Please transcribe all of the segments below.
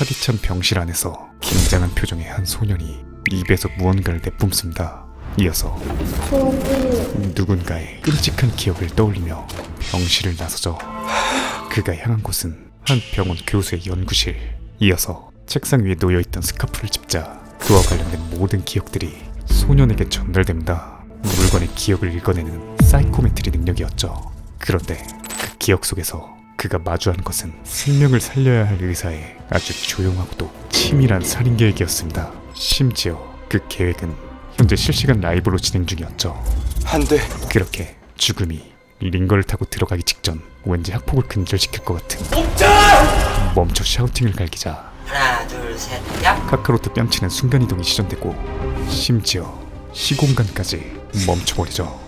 차디찬 병실 안에서 긴장한 표정의 한 소년이 입에서 무언가를 내뿜습니다. 이어서 누군가의 끔찍한 기억을 떠올리며 병실을 나서죠. 그가 향한 곳은 한 병원 교수의 연구실. 이어서 책상 위에 놓여있던 스카프를 집자 그와 관련된 모든 기억들이 소년에게 전달됩니다. 물건의 기억을 읽어내는 사이코메트리 능력이었죠. 그런데 그 기억 속에서 그가 마주한 것은 생명을 살려야 할 의사의 아주 조용하고도 치밀한 살인 계획이었습니다. 심지어 그 계획은 현재 실시간 라이브로 진행 중이었죠. 안 돼. 그렇게 죽음이 링거를 타고 들어가기 직전 왠지 학폭을 근절시킬 것 같은 멈춰 샤우팅을 갈기자 하나 둘셋 얍! 카카로트 뺨치는 순간이동이 시전되고 심지어 시공간까지 멈춰버리죠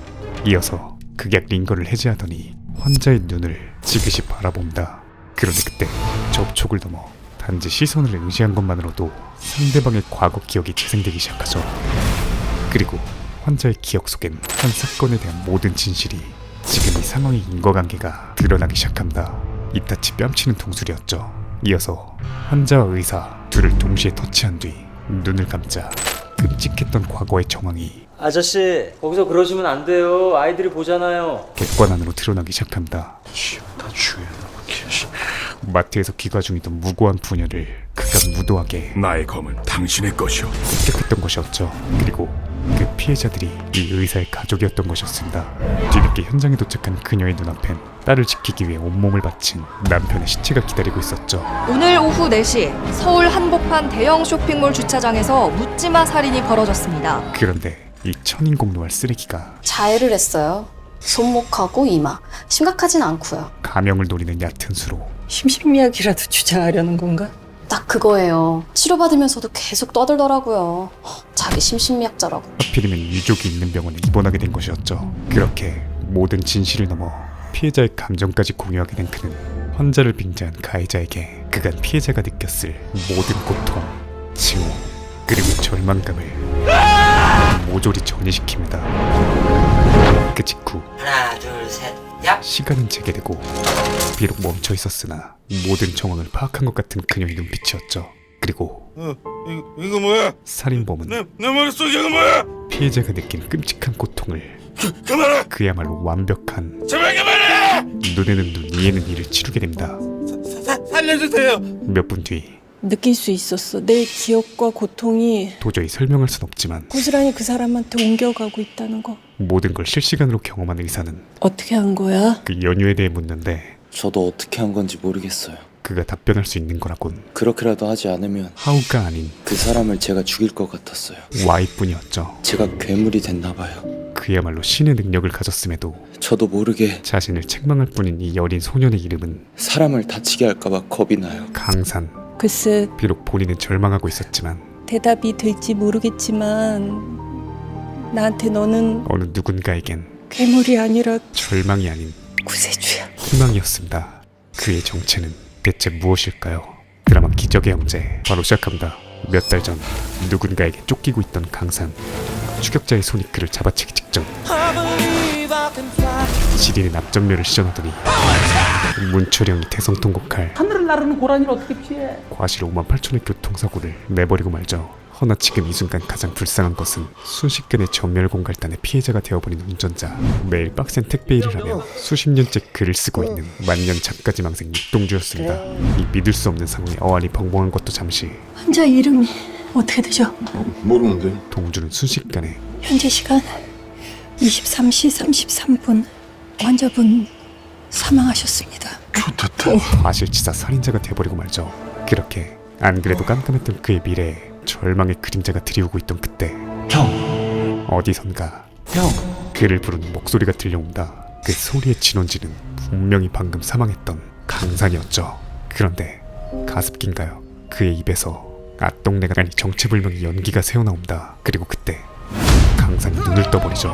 이어서 극약 링거를 해제하더니 환자의 눈을 지그시 바라봅니다 그런데 그때 접촉을 넘어 단지 시선을 의지한 것만으로도 상대방의 과거 기억이 재생되기 시작하죠 그리고 환자의 기억 속엔 한 사건에 대한 모든 진실이 지금 이 상황의 인과관계가 드러나기 시작합니다. 이타치 뺨치는 동술이었죠. 이어서 환자와 의사 둘을 동시에 터치한 뒤 눈을 감자 끔찍했던 과거의 정황이 아저씨 거기서 그러시면 안 돼요 아이들이 보잖아요 객관 안으로 드러나기 시작합니다. 다 죽여. 마트에서 기가 중이던 무고한 부녀를 그가 무도하게 나의 검은 당신의 것이오. 습격했던 것이었죠. 그리고 그 피해자들이 이 의사의 가족이었던 것이었습니다. 뒤늦게 현장에 도착한 그녀의 눈앞엔 딸을 지키기 위해 온몸을 바친 남편의 시체가 기다리고 있었죠. 오늘 오후 4시 서울 한복판 대형 쇼핑몰 주차장에서 묻지마 살인이 벌어졌습니다. 그런데 이 천인공노할 쓰레기가 자해를 했어요. 손목하고 이마. 심각하진 않고요. 가명을 노리는 얕은 수로 심신미약이라도 주장하려는 건가? 딱 그거예요. 치료받으면서도 계속 떠들더라고요. 허, 자기 심신미약자라고. 하필이면 유족이 있는 병원에 입원하게 된 것이었죠. 그렇게 모든 진실을 넘어 피해자의 감정까지 공유하게 된 그는 환자를 빙자한 가해자에게 그간 피해자가 느꼈을 모든 고통, 징후, 그리고 절망감을 모조리 전이시킵니다. 그 직후 하나 둘셋 얍! 시간은 재개되고 비록 멈춰 있었으나 모든 정황을 파악한 것 같은 그녀의 눈빛이었죠. 그리고 어, 이거, 이거 뭐야? 살인범은 내, 내 머릿속에 이거 뭐야? 피해자가 느낀 끔찍한 고통을 그만해! 그야말로 완벽한 제발 그만해! 눈에는 눈, 이에는 이를 치르게 됩니다. 사, 살려주세요. 몇 분 뒤 느낄 수 있었어. 내 기억과 고통이 도저히 설명할 순 없지만 고스란히 그 사람한테 옮겨가고 있다는 거. 모든 걸 실시간으로 경험한 의사는 어떻게 한 거야? 그 연유에 대해 묻는데 저도 어떻게 한 건지 모르겠어요 그가 답변할 수 있는 거라곤 그렇게라도 하지 않으면 하우가 아닌 그 사람을 제가 죽일 것 같았어요 Y뿐이었죠. 제가 괴물이 됐나 봐요 그야말로 신의 능력을 가졌음에도 저도 모르게 자신을 책망할 뿐인 이 여린 소년의 이름은 사람을 다치게 할까봐 겁이 나요 강산. 글쎄 비록 본인은 절망하고 있었지만 대답이 될지 모르겠지만 나한테 너는 어느 누군가에겐 괴물이 아니라 절망이 아닌 구세주야. 희망이었습니다. 그의 정체는 대체 무엇일까요? 드라마 기적의 형제 바로 시작합니다. 몇 달 전 누군가에게 쫓기고 있던 강산 추격자의 손이 그를 잡아채기 직전 지린의 납전멸을 시전하더니 문초령이 대성통곡할 하늘을 나르는 고라니를 어떻게 피해? 과실 5만 8천의 교통사고를 내버리고 말죠. 허나 지금 이 순간 가장 불쌍한 것은 순식간에 전멸 공갈단의 피해자가 되어버린 운전자 매일 빡센 택배 일을 하며 수십 년째 글을 쓰고 있는 만년 작가지망생 육동주였습니다. 이 믿을 수 없는 상황에 어안이 벙벙한 것도 잠시 환자 이름이 어떻게 되죠? 모르는데. 동주는 순식간에 현재 시간 23시 33분. 환자분 사망하셨습니다. 과실치사 살인자가 되어버리고 말죠. 그렇게 안 그래도 깜깜했던 그의 미래에 절망의 그림자가 들이오고 있던 그때 형! 어디선가 형! 그를 부르는 목소리가 들려온다. 그 소리의 진원지는 분명히 방금 사망했던 강산이었죠. 그런데 가습기인가요? 그의 입에서 아똥내가 아니 정체불명의 연기가 새어나온다. 그리고 그때 강산이 눈을 떠버리죠.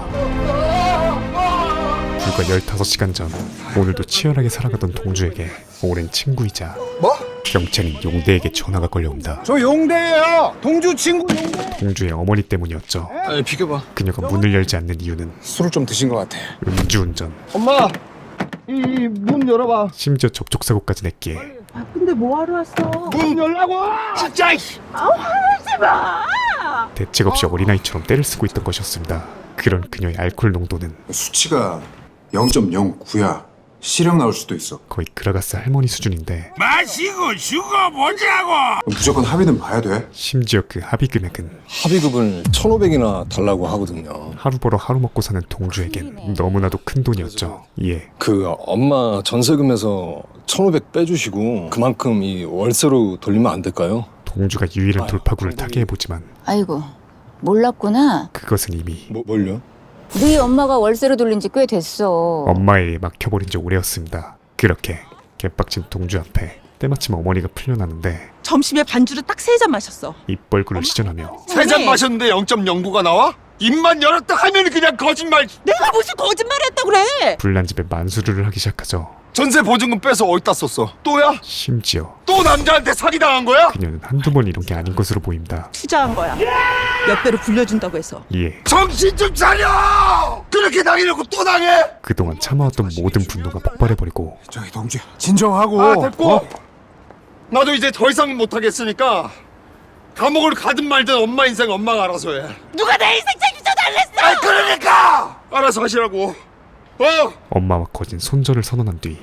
불과 15시간 전 오늘도 치열하게 살아가던 동주에게 오랜 친구이자 뭐? 경찰인 용대에게 전화가 걸려온다. 저 용대예요. 동주 친구 용대. 동주의 어머니 때문이었죠. 아니 비켜봐. 그녀가 문을 열지 않는 이유는 술을 좀 드신 것 같아. 음주운전 엄마, 이 문 열어봐. 심지어 접촉사고까지 냈기에 근데 뭐하러 왔어? 문 열라고! 진짜! 대책 없이 어린아이처럼 때를 쓰고 있던 것이었습니다. 그런 그녀의 알코올 농도는 수치가 0.09야. 실형 나올 수도 있어. 거의 그라가스 할머니 수준인데 마시고 죽어보자고! 무조건 합의는 봐야 돼. 심지어 그 합의 금액은 합의금을 1,500이나 달라고 하거든요. 하루 벌어 하루 먹고 사는 동주에겐 너무나도 큰 돈이었죠. 예, 그 엄마 전세금에서 1,500 빼주시고 그만큼 이 월세로 돌리면 안 될까요? 동주가 유일한 돌파구를 타게 해보지만 아이고 몰랐구나. 그것은 이미 뭐, 뭘요? 네 엄마가 월세로 돌린 지 꽤 됐어. 엄마에 막혀버린 지 오래였습니다. 그렇게 개빡친 동주 앞에 때마침 어머니가 풀려나는데 점심에 반주를 딱 세 잔 마셨어. 입벌구를 시전하며 세잔 마셨는데 0.09가 나와? 입만 열었다 하면 그냥 거짓말! 내가 무슨 거짓말했다 그래? 불난 집에 만수르를 하기 시작하죠. 전세 보증금 빼서 어디다 썼어? 또야? 심지어 또 남자한테 사기당한 거야? 그녀는 한두 번 이런 게 아닌 것으로 보입니다. 투자한 거야. 몇 배로 불려준다고 해서. 이에 정신 좀 차려! 그렇게 당해놓고 또 당해? 그동안 참아왔던 모든 분노가 폭발해버리고 저기 동주야. 진정하고. 아 됐고 어? 나도 이제 더 이상 못하겠으니까 감옥을 가든 말든 엄마 인생 엄마가 알아서 해 누가 내 인생 책임져 달랬어? 아 그러니까 알아서 하시라고 어 엄마와 거진 손절을 선언한 뒤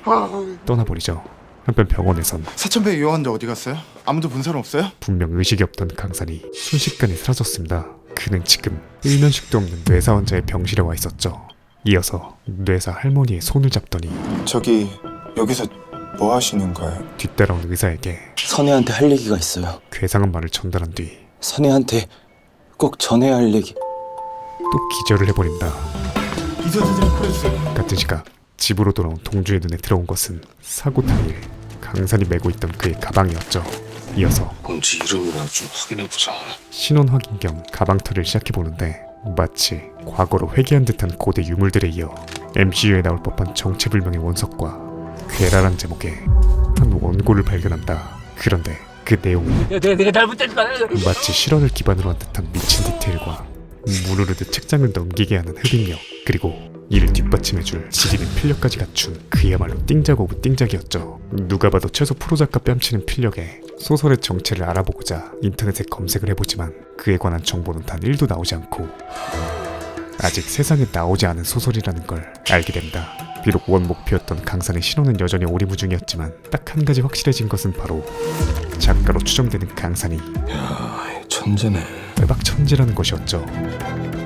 떠나버리죠. 한편 병원에선 사천배 유언자 어디 갔어요? 아무도 본 사람 없어요? 분명 의식이 없던 강산이 순식간에 사라졌습니다. 그는 지금 일면식도 없는 뇌사 환자의 병실에 와 있었죠. 이어서 뇌사 할머니의 손을 잡더니 저기 여기서 뭐 하시는 거예요? 뒤따라온 의사에게 선혜한테 할 얘기가 있어요. 괴상한 말을 전달한 뒤 또 선혜한테 꼭 전해야 할 얘기. 기절을 해버린다. 이서 사진 풀어주세요. 같은 시각 집으로 돌아온 동주의 눈에 들어온 것은 사고 당일 강산이 메고 있던 그의 가방이었죠. 이어서 뭔지 이름이나 좀 확인해보자. 신원 확인 겸 가방털이를 시작해 보는데 마치 과거로 회귀한 듯한 고대 유물들에 이어 MCU에 나올 법한 정체불명의 원석과 괴랄한 제목의 한 원고를 발견한다. 그런데 그 내용은 내가, 내가 잘못된 거야. 마치 실화를 기반으로 한 듯한 미친 디테일과 무르르듯 책장을 넘기게 하는 흡입력 그리고 이를 뒷받침해줄 지리는 필력까지 갖춘 그야말로 띵작 오브 띵작이었죠. 누가 봐도 최소 프로작가 뺨치는 필력에 소설의 정체를 알아보고자 인터넷에 검색을 해보지만 그에 관한 정보는 단 1도 나오지 않고 아직 세상에 나오지 않은 소설이라는 걸 알게 됩니다. 비록 원 목표였던 강산의 신호는 여전히 오리무중이었지만 딱 한 가지 확실해진 것은 바로 작가로 추정되는 강산이 천재네. 외박 천재라는 것이었죠.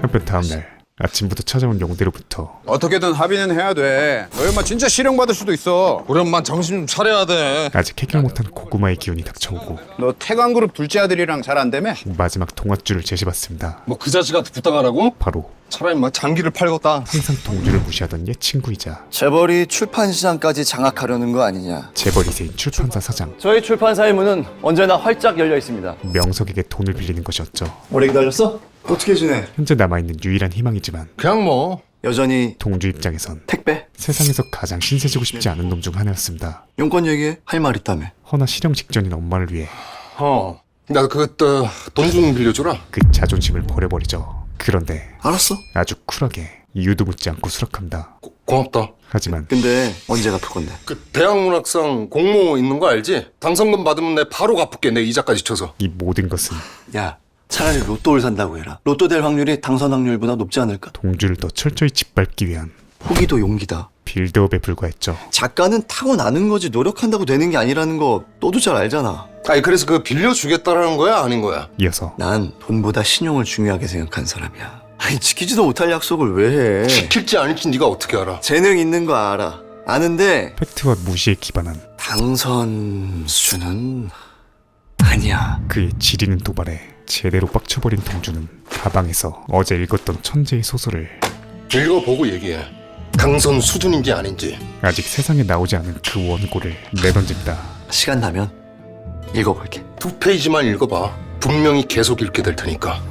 한편 다음날 아침부터 찾아온 용대로부터 어떻게든 합의는 해야 돼 너희 엄마 진짜 실형 받을 수도 있어 우리 엄마 정신 좀 차려야 돼. 아직 해결 못한 고구마의 기운이 닥쳐오고 너 태광그룹 둘째 아들이랑 잘 안 되며? 마지막 동화줄을 제시받습니다. 뭐 그 자식한테 부탁하라고? 바로 차라리 막 장기를 팔겠다. 항상 동주를 무시하던 옛 친구이자 재벌이 출판 시장까지 장악하려는 거 아니냐? 재벌 2세인 출판사 사장 저희 출판사의 문은 언제나 활짝 열려 있습니다. 명석에게 돈을 빌리는 것이었죠. 오래 기다렸어? 어떻게 지내? 현재 남아있는 유일한 희망이지만 그냥 뭐 여전히 동주 입장에선 택배 세상에서 가장 신세지고 싶지 않은 놈 중 하나였습니다. 용건 얘기해 할 말 있다며. 허나 실형 직전인 엄마를 위해 어. 나 그것도 돈 좀 빌려줘라. 그 자존심을 버려버리죠. 그런데 알았어. 아주 쿨하게 이유도 묻지 않고 수락합니다. 고, 고맙다. 하지만 근데 언제 갚을 건데? 그 대학문학상 공모 있는 거 알지? 당선금 받으면 내 바로 갚을게. 내 이자까지 쳐서. 이 모든 것은 야, 차라리 로또를 산다고 해라. 로또 될 확률이 당선 확률보다 높지 않을까? 동주를 더 철저히 짓밟기 위한 포기도 용기다. 빌드업에 불과했죠. 작가는 타고나는 거지 노력한다고 되는 게 아니라는 거 너도 잘 알잖아. 아니 그래서 그 빌려주겠다라는 거야 아닌 거야? 이어서 난 돈보다 신용을 중요하게 생각한 사람이야. 아니 지키지도 못할 약속을 왜 해? 지킬지 아닐지 네가 어떻게 알아? 재능 있는 거 알아. 아는데 팩트와 무시에 기반한 당선 수준은 아니야. 그의 지리는 도발에 제대로 빡쳐버린 동주는 가방에서 어제 읽었던 천재의 소설을 읽어보고 얘기해. 당선 수준인지 아닌지. 아직 세상에 나오지 않은 그 원고를 내던진다. 시간 나면 읽어볼게. 두 페이지만 읽어봐. 분명히 계속 읽게 될 테니까.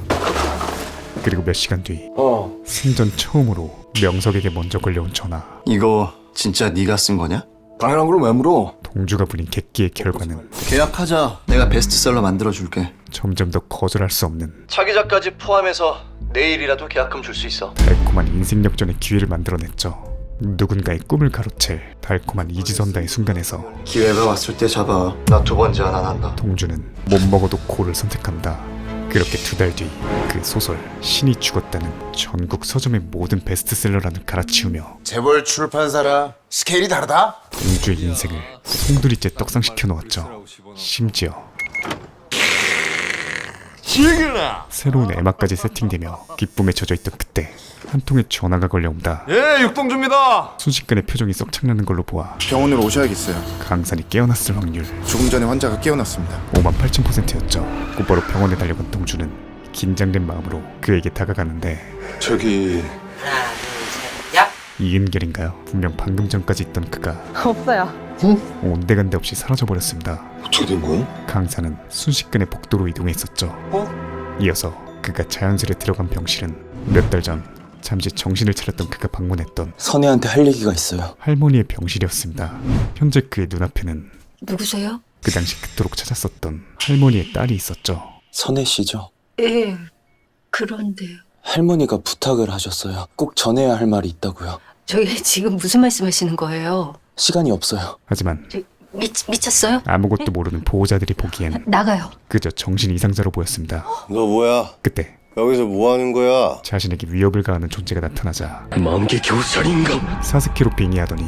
그리고 몇 시간 뒤 어. 생전 처음으로 명석에게 먼저 걸려온 전화. 이거 진짜 네가 쓴 거냐? 당연한 걸 왜 물어? 동주가 부린 객기의 결과는 계약하자. 내가 베스트셀러 만들어줄게. 점점 더 거절할 수 없는 차기작까지 포함해서 내일이라도 계약금 줄 수 있어. 달콤한 인생 역전의 기회를 만들어냈죠. 누군가의 꿈을 가로챌 달콤한 이지선다의 순간에서 기회가 왔을 때 잡아. 나 두번 제안 안 한다. 동주는 못 먹어도 고를 선택한다. 그렇게 두 달 뒤 그 소설 신이 죽었다는 전국 서점의 모든 베스트셀러라는 갈아치우며 재벌 출판사라 스케일이 다르다. 동주의 인생을 송두리째 떡상시켜 놓았죠. 심지어 새로운 애마까지 세팅되며 기쁨에 젖어있던 그때 한 통의 전화가 걸려온다. 예 육동주입니다 순식간에 표정이 썩 창나는 걸로 보아 병원으로 오셔야겠어요. 강산이 깨어났을 확률 조금 전에 환자가 깨어났습니다. 5만 8천 퍼센트였죠. 곧바로 병원에 달려간 동주는 긴장된 마음으로 그에게 다가가는데 저기 하나 둘셋얍 이은결인가요? 분명 방금 전까지 있던 그가 없어요. 온데간데 없이 사라져버렸습니다. 어떻게 된 거야? 강사는 순식간에 복도로 이동했었죠. 이어서 그가 자연스레 들어간 병실은 몇 달 전 잠시 정신을 차렸던 그가 방문했던 선혜한테 할 얘기가 있어요. 할머니의 병실이었습니다. 현재 그의 눈앞에는 누구세요? 그 당시 그토록 찾았었던 할머니의 딸이 있었죠. 선혜 씨죠? 예. 그런데요. 할머니가 부탁을 하셨어요. 꼭 전해야 할 말이 있다고요. 저희 지금 무슨 말씀하시는 거예요? 시간이 없어요. 하지만 미, 미쳤어요? 아무것도 모르는 보호자들이 보기엔 나가요. 그저 정신 이상자로 보였습니다. 너 뭐야? 그때 여기서 뭐 하는 거야? 자신에게 위협을 가하는 존재가 나타나자 만개 교살인가? 사스케로 빙의하더니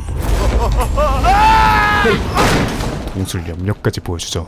동술 염력까지 보여주죠.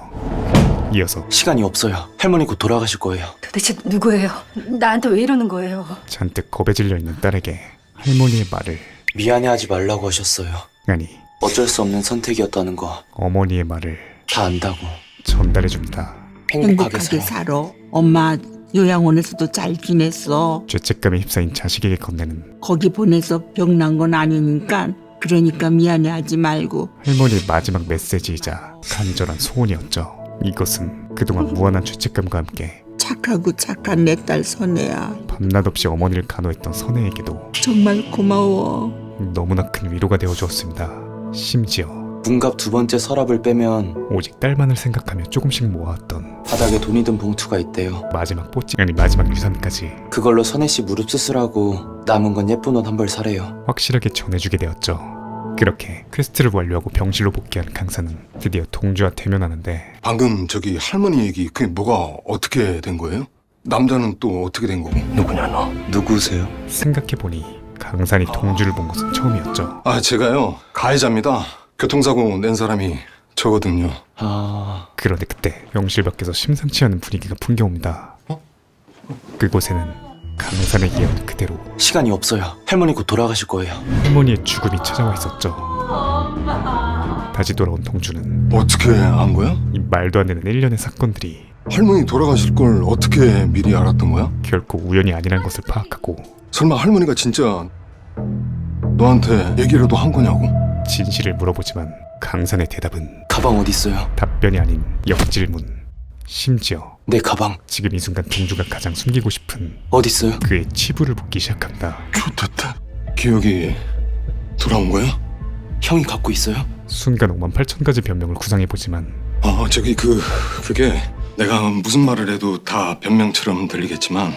이어서 시간이 없어요. 할머니 곧 돌아가실 거예요. 도대체 누구예요? 나한테 왜 이러는 거예요? 잔뜩 겁에 질려 있는 딸에게 할머니의 말을 미안해하지 말라고 하셨어요. 아니 어쩔 수 없는 선택이었다는 거 다 어머니의 말을 안다고. 전달해 줍니다. 행복하게 행복하게 살아. 살아. 엄마 요양원에서도 잘 지냈어. 죄책감에 휩싸인 자식에게 건네는 거기 보내서 병 난 건 아니니까 그러니까 미안해하지 말고 할머니의 마지막 메시지이자 간절한 소원이었죠. 이것은 그동안 무한한 죄책감과 함께 착하고 착한 내 딸 선혜야. 밤낮 없이 어머니를 간호했던 선혜에게도 정말 고마워. 너무나 큰 위로가 되어 주었습니다. 심지어 문갑 두 번째 서랍을 빼면 오직 딸만을 생각하며 조금씩 모아왔던 바닥에 돈이 든 봉투가 있대요. 마지막 뽀찌 아니 마지막 유산까지 그걸로 선혜 씨 무릎 수술하고 남은 건 예쁜 옷 한 벌 사래요. 확실하게 전해주게 되었죠. 그렇게 퀘스트를 완료하고 병실로 복귀한 강사는 드디어 동주와 대면하는데 방금 저기 할머니 얘기 그게 뭐가 어떻게 된 거예요? 남자는 또 어떻게 된 거고? 누구냐 너? 누구세요? 생각해보니 강산이 동주를 본 것은 처음이었죠. 아 제가요 가해자입니다. 교통사고 낸 사람이 저거든요. 아... 그런데 그때 병실 밖에서 심상치 않은 분위기가 풍겨옵니다. 그곳에는 강산의 예언 그대로 시간이 없어요. 할머니 곧 돌아가실 거예요. 할머니의 죽음이 찾아와 있었죠. 다시 돌아온 동주는 어떻게 안 거야? 이 말도 안 되는 일련의 사건들이 할머니 돌아가실 걸 어떻게 미리 알았던 거야? 결코 우연이 아니라는 것을 파악하고 설마 할머니가 진짜 너한테 얘기라도 한 거냐고? 진실을 물어보지만 강산의 대답은 가방 어디 있어요? 답변이 아닌 역질문. 심지어 내 가방 지금 이 순간 동주가 가장 숨기고 싶은 어디 있어요? 그의 치부를 붓기 시작합니다. 좋됐다. 기억이 돌아온 거야? 형이 갖고 있어요? 순간 5만 8천 가지 변명을 구상해보지만 어 저기 그 그게 내가 무슨 말을 해도 다 변명처럼 들리겠지만.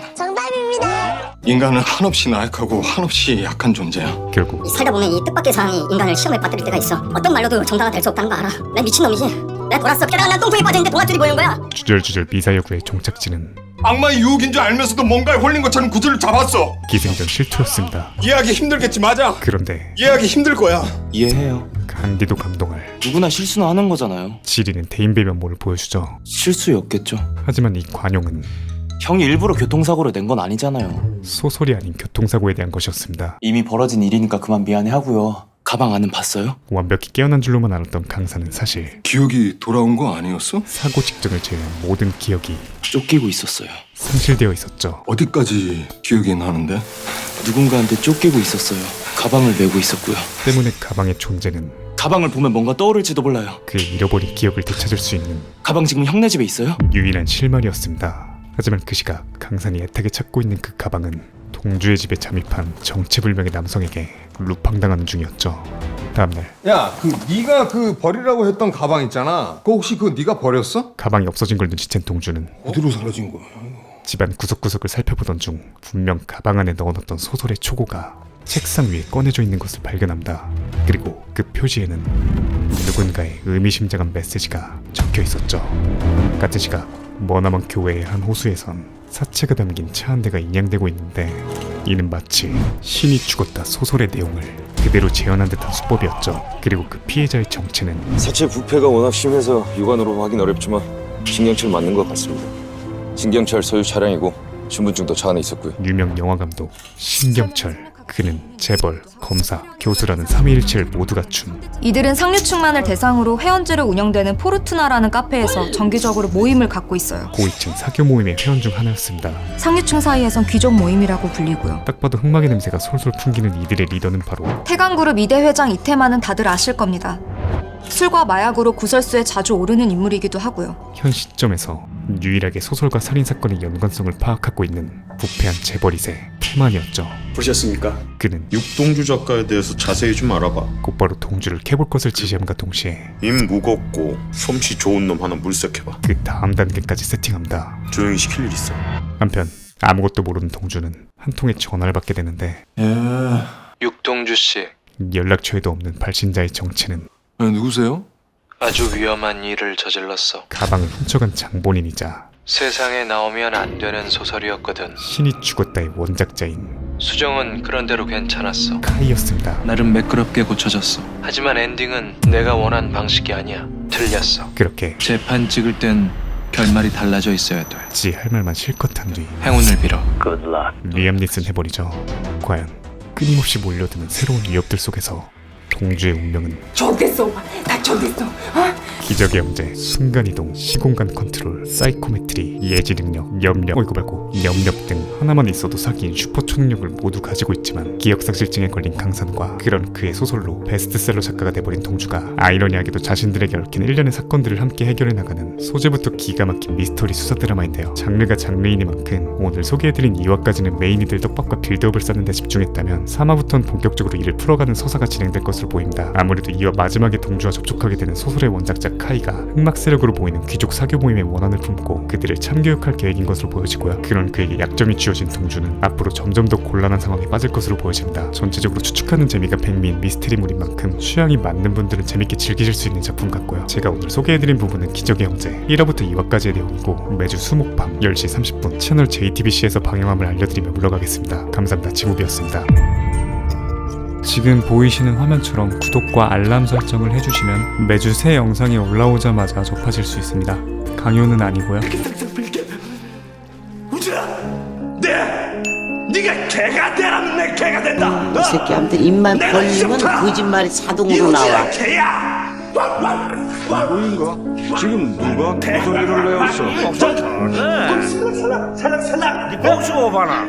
인간은 한없이 나약하고 한없이 약한 존재야. 결국 살다 보면 이 뜻밖의 상황이 인간을 시험에 빠뜨릴 때가 있어. 어떤 말로도 정당화 될 수 없다는 거 알아. 내 미친놈이지. 내가 돌았어. 게다가 난 똥통에 빠져있는데 동아줄이 보이는 거야. 주절주절 미사여구의 종착지는 악마의 유혹인 줄 알면서도 뭔가에 홀린 것처럼 구슬을 잡았어 기생전 실투였습니다. 이해하기 힘들겠지 맞아 그런데 이해하기 힘들 거야 이해해요. 간디도 감동할 누구나 실수는 하는 거잖아요. 지리는 대인배 면모를 보여주죠. 실수였겠죠. 하지만 이 관용은 형이 일부러 교통사고를 낸 건 아니잖아요. 소설이 아닌 교통사고에 대한 것이었습니다. 이미 벌어진 일이니까 그만 미안해 하고요. 가방 안은 봤어요? 완벽히 깨어난 줄로만 알았던 강사는 사실 기억이 돌아온 거 아니었어? 사고 직전을 제외한 모든 기억이 쫓기고 있었어요. 상실되어 있었죠. 어디까지 기억이 나는데? 누군가한테 쫓기고 있었어요. 가방을 메고 있었고요. 때문에 가방의 존재는 가방을 보면 뭔가 떠오를지도 몰라요. 그의 잃어버린 기억을 되찾을 수 있는 가방 지금 형네 집에 있어요? 유일한 실마리였습니다. 하지만 그 시각 강산이 애타게 찾고 있는 그 가방은 동주의 집에 잠입한 정체불명의 남성에게 루팡당하는 중이었죠. 다음날 야 그 네가 그 버리라고 했던 가방 있잖아 그거 혹시 그거 네가 버렸어? 가방이 없어진 걸 눈치챈 동주는 어디로 사라진 거야? 집안 구석구석을 살펴보던 중 분명 가방 안에 넣어놨던 소설의 초고가 책상 위에 꺼내져 있는 것을 발견합니다. 그리고 그 표지에는 누군가의 의미심장한 메시지가 적혀 있었죠. 같은 시각 머나먼 교회의 한 호수에선 사체가 담긴 차 한 대가 인양되고 있는데 이는 마치 신이 죽었다 소설의 내용을 그대로 재현한 듯한 수법이었죠. 그리고 그 피해자의 정체는 사체 부패가 워낙 심해서 육안으로 확인 어렵지만 신경철 맞는 것 같습니다. 신경철 소유 차량이고 신분증도 차 안에 있었고요. 유명 영화 감독 신경철 그는 재벌, 검사, 교수라는 삼위일체를 모두 갖춘 이들은 상류층만을 대상으로 회원제로 운영되는 포르투나라는 카페에서 정기적으로 모임을 갖고 있어요. 고위층 사교 모임의 회원 중 하나였습니다. 상류층 사이에선 귀족 모임이라고 불리고요. 딱 봐도 흑막의 냄새가 솔솔 풍기는 이들의 리더는 바로 태강그룹 이대 회장 이태만은 다들 아실 겁니다. 술과 마약으로 구설수에 자주 오르는 인물이기도 하고요. 현 시점에서 유일하게 소설과 살인 사건의 연관성을 파악하고 있는 부패한 재벌이세 태만이었죠. 보셨습니까? 그는 육동주 작가에 대해서 자세히 좀 알아봐. 곧바로 동주를 캐볼 것을 지시함과 동시에 입 무겁고 솜씨 좋은 놈 하나 물색해봐. 그 다음 단계까지 세팅합니다. 조용히 시킬 일 있어. 한편 아무것도 모르는 동주는 한 통의 전화를 받게 되는데 육동주 씨, 연락처에도 없는 발신자의 정체는 누구세요? 아주 위험한 일을 저질렀어. 가방을 훔쳐간 장본인이자 세상에 나오면 안 되는 소설이었거든. 신이 죽었다의 원작자인 수정은 그런대로 괜찮았어. 카이였습니다. 나름 매끄럽게 고쳐졌어. 하지만 엔딩은 내가 원한 방식이 아니야. 틀렸어. 그렇게 재판 찍을 땐 결말이 달라져 있어야 돼. 지 할 말만 실컷 한 뒤 행운을 빌어. 리암 니슨 해버리죠. 과연 끊임없이 몰려드는 새로운 위협들 속에서 동주의 운명은 좋겠어, 오빠. 나 좋겠어. 기적의 형제, 순간이동, 시공간 컨트롤, 사이코메트리, 예지 능력, 염력, 어이구 말고 염력 등 하나만 있어도 사기인 슈퍼 초능력을 모두 가지고 있지만 기억상실증에 걸린 강산과 그런 그의 소설로 베스트셀러 작가가 돼버린 동주가 아이러니하게도 자신들에게 얽힌 일련의 사건들을 함께 해결해 나가는 소재부터 기가 막힌 미스터리 수사 드라마인데요. 장르가 장르이니만큼 오늘 소개해드린 2화까지는 메인이들 떡밥과 빌드업을 쌓는 데 집중했다면 3화부터는 본격적으로 이를 풀어가는 서사가 진행될 것 으로 보입니다. 아무래도 2화 마지막에 동주와 접촉하게 되는 소설의 원작자 카이가 흑막 세력으로 보이는 귀족 사교 모임의 원한을 품고 그들을 참교육할 계획인 것으로 보여지고요. 그런 그에게 약점이 쥐어진 동주는 앞으로 점점 더 곤란한 상황에 빠질 것으로 보여집니다. 전체적으로 추측하는 재미가 백미인 미스테리물인 만큼 취향이 맞는 분들은 재밌게 즐기실 수 있는 작품 같고요. 제가 오늘 소개해드린 부분은 기적의 형제 1화부터 2화까지의 내용이고 매주 수목 밤 10시 30분 채널 JTBC에서 방영함을 알려드리며 물러가겠습니다. 감사합니다. 지무비였습니다. 지금 보이시는 화면처럼 구독과 알람 설정을 해주시면 매주 새 영상이 올라오자마자 접하실 수 있습니다. 강요는 아니고요. 네가 개가 되라면 내 개가 된다. 이 새끼한테 입만 벌리면 거짓말이 자동으로 나와. 개야. 누구인가? 지금 누가 목소리를 내었어? 살랑살랑. 네 복수 오바나.